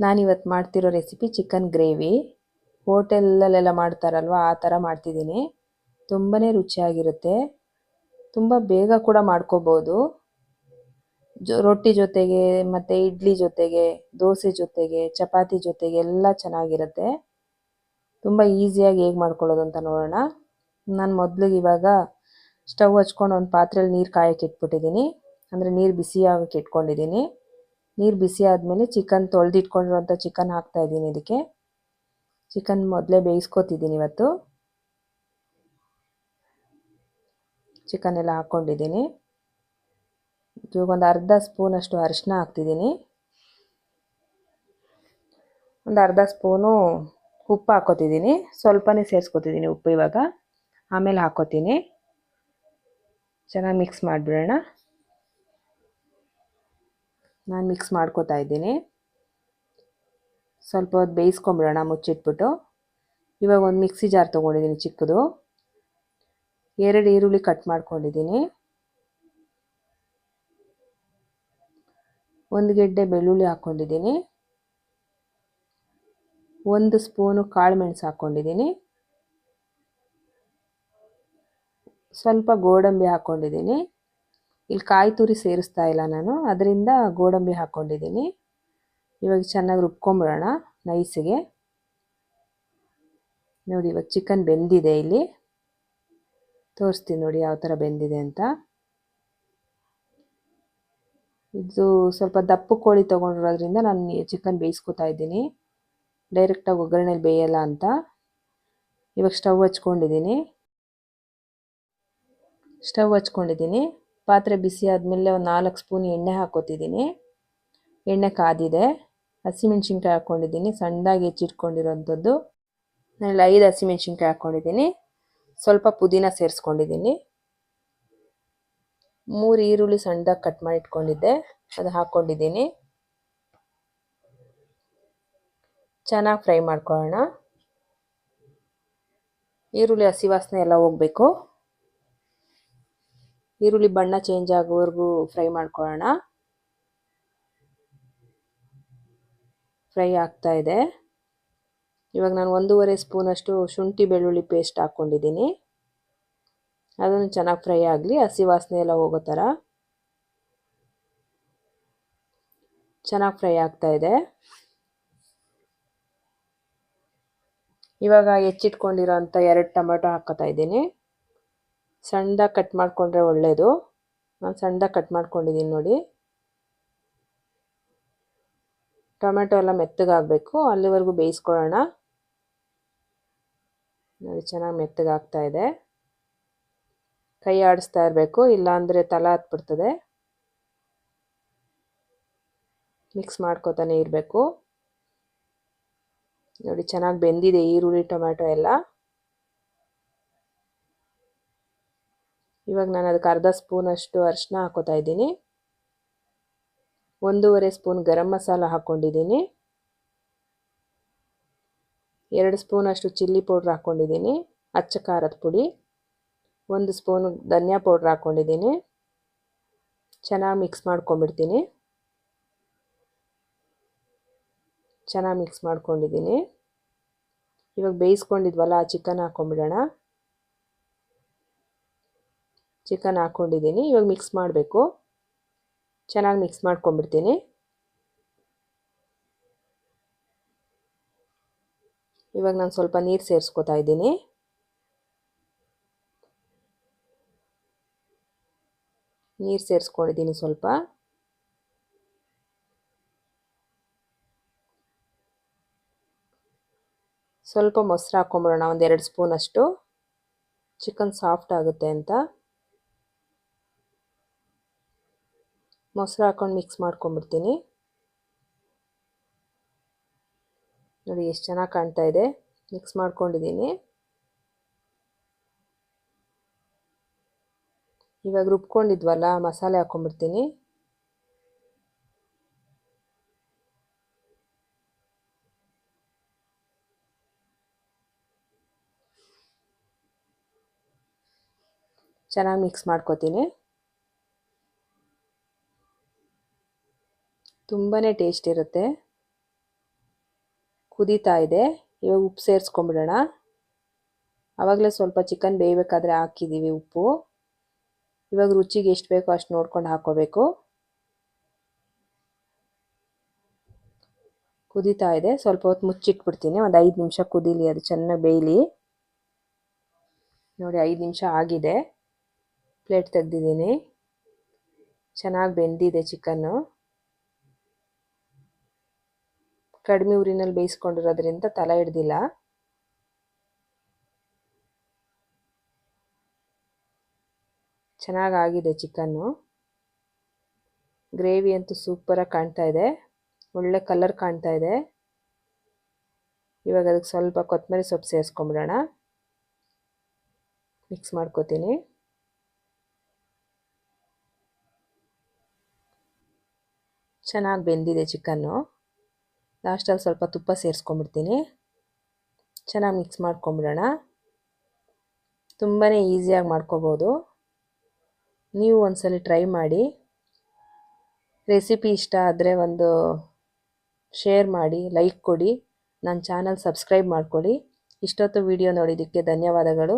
ನಾನಿವತ್ತು ಮಾಡ್ತಿರೋ recipe chicken gravy ಹೋಟೆಲಲ್ಲೆಲ್ಲ ಮಾಡ್ತಾರಲ್ವ, ಆ ಥರ ಮಾಡ್ತಿದ್ದೀನಿ. ತುಂಬಾ ರುಚಿಯಾಗಿರುತ್ತೆ. ತುಂಬ ಬೇಗ ಕೂಡ ಮಾಡ್ಕೋಬೋದು. ಜೊ, ರೊಟ್ಟಿ ಜೊತೆಗೆ, ಮತ್ತು ಇಡ್ಲಿ ಜೊತೆಗೆ, ದೋಸೆ ಜೊತೆಗೆ, ಚಪಾತಿ ಜೊತೆಗೆ ಎಲ್ಲ ಚೆನ್ನಾಗಿರುತ್ತೆ. ತುಂಬ ಈಸಿಯಾಗಿ ಹೇಗೆ ಮಾಡ್ಕೊಳ್ಳೋದು ಅಂತ ನೋಡೋಣ. ನಾನು ಮೊದಲಿಗೆ ಇವಾಗ ಸ್ಟವ್ ಹಚ್ಕೊಂಡು ಒಂದು ಪಾತ್ರೆಯಲ್ಲಿ ನೀರು ಕಾಯಕ್ಕೆ ಇಟ್ಬಿಟ್ಟಿದ್ದೀನಿ ಅಂದರೆ ನೀರು ಬಿಸಿ ಇಟ್ಕೊಂಡಿದ್ದೀನಿ ನೀರು ಬಿಸಿ ಆದಮೇಲೆ ಚಿಕನ್ ತೊಳೆದಿಟ್ಕೊಂಡಿರುವಂಥ ಚಿಕನ್ ಹಾಕ್ತಾ ಇದ್ದೀನಿ ಇದಕ್ಕೆ ಚಿಕನ್ ಮೊದಲೇ ಬೇಯಿಸ್ಕೊತಿದ್ದೀನಿ ಇವತ್ತು. ಚಿಕನ್ ಎಲ್ಲ ಹಾಕ್ಕೊಂಡಿದ್ದೀನಿ. ಒಂದು ಅರ್ಧ ಸ್ಪೂನಷ್ಟು ಅರಿಶಿನ ಹಾಕ್ತಿದ್ದೀನಿ. ಒಂದು ಅರ್ಧ ಸ್ಪೂನು ಉಪ್ಪು ಹಾಕೋತಿದ್ದೀನಿ ಸ್ವಲ್ಪನೇ ಸೇರಿಸ್ಕೊತಿದ್ದೀನಿ ಉಪ್ಪು ಇವಾಗ. ಆಮೇಲೆ ಹಾಕೋತೀನಿ ಚೆನ್ನಾಗಿ ಮಿಕ್ಸ್ ಮಾಡಿಬಿಡೋಣ. ನಾನು ಮಿಕ್ಸ್ ಮಾಡ್ಕೋತಾ ಇದ್ದೀನಿ. ಸ್ವಲ್ಪ ಹೊತ್ತು ಬೇಯಿಸ್ಕೊಂಬಿಡೋಣ ಮುಚ್ಚಿಟ್ಬಿಟ್ಟು. ಇವಾಗ ಒಂದು ಮಿಕ್ಸಿ ಜಾರ್ ತೊಗೊಂಡಿದ್ದೀನಿ ಚಿಕ್ಕದು. ಎರಡು ಈರುಳ್ಳಿ ಕಟ್ ಮಾಡ್ಕೊಂಡಿದ್ದೀನಿ. ಒಂದು ಗೆಡ್ಡೆ ಬೆಳ್ಳುಳ್ಳಿ ಹಾಕ್ಕೊಂಡಿದ್ದೀನಿ ಒಂದು ಸ್ಪೂನು ಕಾಳು ಮೆಣಸು ಹಾಕ್ಕೊಂಡಿದ್ದೀನಿ ಸ್ವಲ್ಪ ಗೋಡಂಬಿ ಹಾಕ್ಕೊಂಡಿದ್ದೀನಿ ಇಲ್ಲಿ ಕಾಯಿ ತುರಿ ಸೇರಿಸ್ತಾ ಇಲ್ಲ ನಾನು. ಅದರಿಂದ ಗೋಡಂಬಿ ಹಾಕ್ಕೊಂಡಿದ್ದೀನಿ. ಇವಾಗ ಚೆನ್ನಾಗಿ ರುಬ್ಕೊಂಬಿಡೋಣ ನೈಸಿಗೆ. ನೋಡಿ, ಇವಾಗ ಚಿಕನ್ ಬೆಂದಿದೆ ಇಲ್ಲಿ. ತೋರಿಸ್ತೀನಿ ನೋಡಿ ಯಾವ ಥರ ಬೆಂದಿದೆ ಅಂತ. ಇದು ಸ್ವಲ್ಪ ದಪ್ಪ ಕೋಳಿ ತೊಗೊಂಡಿರೋದ್ರಿಂದ ನಾನು ಚಿಕನ್ ಬೇಯಿಸ್ಕೊತಾ ಇದ್ದೀನಿ. ಡೈರೆಕ್ಟಾಗಿ ಒಗ್ಗರಣೆಲಿ ಬೇಯಲ್ಲ ಅಂತ. ಇವಾಗ ಸ್ಟವ್ ಹಚ್ಕೊಂಡಿದ್ದೀನಿ. ಸ್ಟವ್ ಹಚ್ಕೊಂಡಿದ್ದೀನಿ. ಪಾತ್ರೆ ಬಿಸಿ ಆದಮೇಲೆ ಒಂದು ನಾಲ್ಕು ಸ್ಪೂನ್ ಎಣ್ಣೆ ಹಾಕೋತಿದ್ದೀನಿ. ಎಣ್ಣೆ ಕಾದಿದೆ. ಹಸಿಮೆಣ್ಸಿನ್ಕಾಯಿ ಹಾಕ್ಕೊಂಡಿದ್ದೀನಿ ಸಣ್ಣದಾಗಿ ಹೆಚ್ಚಿಟ್ಕೊಂಡಿರೋಂಥದ್ದು. ನಾನಲ್ಲಿ ಐದು ಹಸಿಮೆಣ್ಸಿನ್ಕಾಯಿ ಹಾಕ್ಕೊಂಡಿದ್ದೀನಿ ಸ್ವಲ್ಪ ಪುದೀನ ಸೇರಿಸ್ಕೊಂಡಿದ್ದೀನಿ. ಮೂರು ಈರುಳ್ಳಿ ಸಣ್ಣದಾಗಿ ಕಟ್ ಮಾಡಿ ಇಟ್ಕೊಂಡಿದ್ದೆ ಅದು ಹಾಕ್ಕೊಂಡಿದ್ದೀನಿ ಚೆನ್ನಾಗಿ ಫ್ರೈ ಮಾಡ್ಕೊಳ್ಳೋಣ. ಈರುಳ್ಳಿ ಹಸಿ ವಾಸನೆ ಎಲ್ಲ ಹೋಗಬೇಕು. ಈರುಳ್ಳಿ ಬಣ್ಣ ಚೇಂಜ್ ಆಗೋವರೆಗೂ ಫ್ರೈ ಮಾಡ್ಕೊಳ್ಳೋಣ. ಫ್ರೈ ಆಗ್ತಾ ಇದೆ. ಇವಾಗ ನಾನು ಒಂದೂವರೆ ಸ್ಪೂನಷ್ಟು ಶುಂಠಿ ಬೆಳ್ಳುಳ್ಳಿ ಪೇಸ್ಟ್ ಹಾಕ್ಕೊಂಡಿದ್ದೀನಿ. ಅದನ್ನು ಚೆನ್ನಾಗಿ ಫ್ರೈ ಆಗಲಿ, ಹಸಿ ವಾಸನೆ ಎಲ್ಲ ಹೋಗೋ ಥರ. ಚೆನ್ನಾಗಿ ಫ್ರೈ ಆಗ್ತಾ ಇದೆ. ಇವಾಗ ಹೆಚ್ಚಿಟ್ಕೊಂಡಿರೋ ಅಂಥ ಎರಡು ಟೊಮೆಟೊ ಹಾಕೋತಾ ಇದ್ದೀನಿ. ಸಣ್ಣದಾಗಿ ಕಟ್ ಮಾಡಿಕೊಂಡ್ರೆ ಒಳ್ಳೆಯದು ನಾನು ಸಣ್ಣದಾಗಿ ಕಟ್ ಮಾಡ್ಕೊಂಡಿದ್ದೀನಿ ನೋಡಿ. ಟೊಮೆಟೊ ಎಲ್ಲ ಮೆತ್ತಗಾಗಬೇಕು. ಅಲ್ಲಿವರೆಗೂ ಬೇಯಿಸ್ಕೊಳ್ಳೋಣ. ನೋಡಿ, ಚೆನ್ನಾಗಿ ಮೆತ್ತಗಾಗ್ತಾ ಇದೆ. ಕೈ ಆಡಿಸ್ತಾ ಇರಬೇಕು. ಇಲ್ಲಾಂದರೆ ತಲ ಹತ್ಬಿಡ್ತದೆ. ಮಿಕ್ಸ್ ಮಾಡ್ಕೋತಾನೆ ಇರಬೇಕು. ನೋಡಿ, ಚೆನ್ನಾಗಿ ಬೆಂದಿದೆ ಈರುಳ್ಳಿ, ಟೊಮೆಟೊ ಎಲ್ಲ. ಇವಾಗ ನಾನು ಅದಕ್ಕೆ ಅರ್ಧ ಸ್ಪೂನಷ್ಟು ಅರಿಶಿನ ಹಾಕೋತಾ ಇದ್ದೀನಿ. ಒಂದೂವರೆ ಸ್ಪೂನ್ ಗರಂ ಮಸಾಲ ಹಾಕ್ಕೊಂಡಿದ್ದೀನಿ. ಎರಡು ಸ್ಪೂನಷ್ಟು ಚಿಲ್ಲಿ ಪೌಡ್ರ್ ಹಾಕ್ಕೊಂಡಿದ್ದೀನಿ, ಅಚ್ಚ ಖಾರದ ಪುಡಿ. ಒಂದು ಸ್ಪೂನ್ ಧನಿಯಾ ಪೌಡ್ರ್ ಹಾಕ್ಕೊಂಡಿದ್ದೀನಿ. ಚೆನ್ನಾಗಿ ಮಿಕ್ಸ್ ಮಾಡ್ಕೊಂಬಿಡ್ತೀನಿ ಚೆನ್ನಾಗಿ ಮಿಕ್ಸ್ ಮಾಡ್ಕೊಂಡಿದ್ದೀನಿ. ಇವಾಗ ಬೇಯಿಸ್ಕೊಂಡಿದ್ವಲ್ಲ ಆ ಚಿಕನ್ ಹಾಕ್ಕೊಂಬಿಡೋಣ ಚಿಕನ್ ಹಾಕ್ಕೊಂಡಿದ್ದೀನಿ ಇವಾಗ ಮಿಕ್ಸ್ ಮಾಡಬೇಕು. ಚೆನ್ನಾಗಿ ಮಿಕ್ಸ್ ಮಾಡ್ಕೊಂಬಿಡ್ತೀನಿ ಇವಾಗ ನಾನು ಸ್ವಲ್ಪ ನೀರು ಸೇರಿಸ್ಕೊತಾ ಇದ್ದೀನಿ. ನೀರು ಸೇರಿಸ್ಕೊಂಡಿದ್ದೀನಿ ಸ್ವಲ್ಪ. ಸ್ವಲ್ಪ ಮೊಸರು ಹಾಕ್ಕೊಂಬಿಡೋಣ ಒಂದು ಎರಡು ಸ್ಪೂನಷ್ಟು ಚಿಕನ್ ಸಾಫ್ಟ್ ಆಗುತ್ತೆ ಅಂತ. ಮೊಸರು ಹಾಕೊಂಡು ಮಿಕ್ಸ್ ಮಾಡ್ಕೊಂಬಿಡ್ತೀನಿ ನೋಡಿ ಎಷ್ಟು ಚೆನ್ನಾಗಿ ಕಾಣ್ತಾ ಇದೆ. ಮಿಕ್ಸ್ ಮಾಡ್ಕೊಂಡಿದ್ದೀನಿ. ಇವಾಗ ರುಬ್ಕೊಂಡಿದ್ವಲ್ಲ, ಮಸಾಲೆ ಹಾಕ್ಕೊಂಬಿಡ್ತೀನಿ ಚೆನ್ನಾಗಿ ಮಿಕ್ಸ್ ಮಾಡ್ಕೊತೀನಿ. ತುಂಬಾ ಟೇಸ್ಟ್ ಇರುತ್ತೆ. ಕುದೀತಾ ಇದೆ. ಇವಾಗ ಉಪ್ಪು ಸೇರಿಸ್ಕೊಂಬಿಡೋಣ ಆವಾಗಲೇ ಸ್ವಲ್ಪ ಚಿಕನ್ ಬೇಯಬೇಕಾದ್ರೆ ಹಾಕಿದ್ದೀವಿ ಉಪ್ಪು. ಇವಾಗ ರುಚಿಗೆ ಎಷ್ಟು ಬೇಕೋ ಅಷ್ಟು ನೋಡ್ಕೊಂಡು ಹಾಕ್ಕೋಬೇಕು ಕುದೀತಾ ಇದೆ. ಸ್ವಲ್ಪ ಹೊತ್ತು ಮುಚ್ಚಿಟ್ಬಿಡ್ತೀನಿ. ಒಂದು ಐದು ನಿಮಿಷ ಕುದೀಲಿ. ಅದು ಚೆನ್ನಾಗಿ ಬೇಯಲಿ. ನೋಡಿ, ಐದು ನಿಮಿಷ ಆಗಿದೆ. ಪ್ಲೇಟ್ ತೆಗ್ದಿದ್ದೀನಿ. ಚೆನ್ನಾಗಿ ಬೆಂದಿದೆ ಚಿಕನ್ನು ಕಡಿಮೆ ಊರಿನಲ್ಲಿ ಬೇಯಿಸ್ಕೊಂಡಿರೋದ್ರಿಂದ ತಲೆ ಹಿಡ್ದಿಲ್ಲ. ಚೆನ್ನಾಗಾಗಿದೆ ಚಿಕನ್ನು. ಗ್ರೇವಿ ಅಂತೂ ಸೂಪರಾಗಿ ಕಾಣ್ತಾ ಇದೆ. ಒಳ್ಳೆ ಕಲರ್ ಕಾಣ್ತಾ ಇದೆ. ಇವಾಗ ಅದಕ್ಕೆ ಸ್ವಲ್ಪ ಕೊತ್ತಂಬರಿ ಸೊಪ್ಪು ಸೇರಿಸ್ಕೊಂಬಿಡೋಣ. ಮಿಕ್ಸ್ ಮಾಡ್ಕೋತೀನಿ. ಚೆನ್ನಾಗಿ ಬೆಂದಿದೆ ಚಿಕನ್ನು. ಲಾಸ್ಟಲ್ಲಿ ಸ್ವಲ್ಪ ತುಪ್ಪ ಸೇರಿಸ್ಕೊಂಬಿಡ್ತೀನಿ ಚೆನ್ನಾಗಿ ಮಿಕ್ಸ್ ಮಾಡ್ಕೊಂಬಿಡೋಣ. ತುಂಬಾ ಈಸಿಯಾಗಿ ಮಾಡ್ಕೋಬೋದು. ನೀವು ಒಂದ್ಸಲ ಟ್ರೈ ಮಾಡಿ. ರೆಸಿಪಿ ಇಷ್ಟ ಆದರೆ ಒಂದು ಶೇರ್ ಮಾಡಿ, ಲೈಕ್ ಕೊಡಿ. ನನ್ನ ಚಾನಲ್ ಸಬ್ಸ್ಕ್ರೈಬ್ ಮಾಡ್ಕೊಳ್ಳಿ. ಇಷ್ಟೊತ್ತು ವಿಡಿಯೋ ನೋಡಿದ್ದಕ್ಕೆ ಧನ್ಯವಾದಗಳು.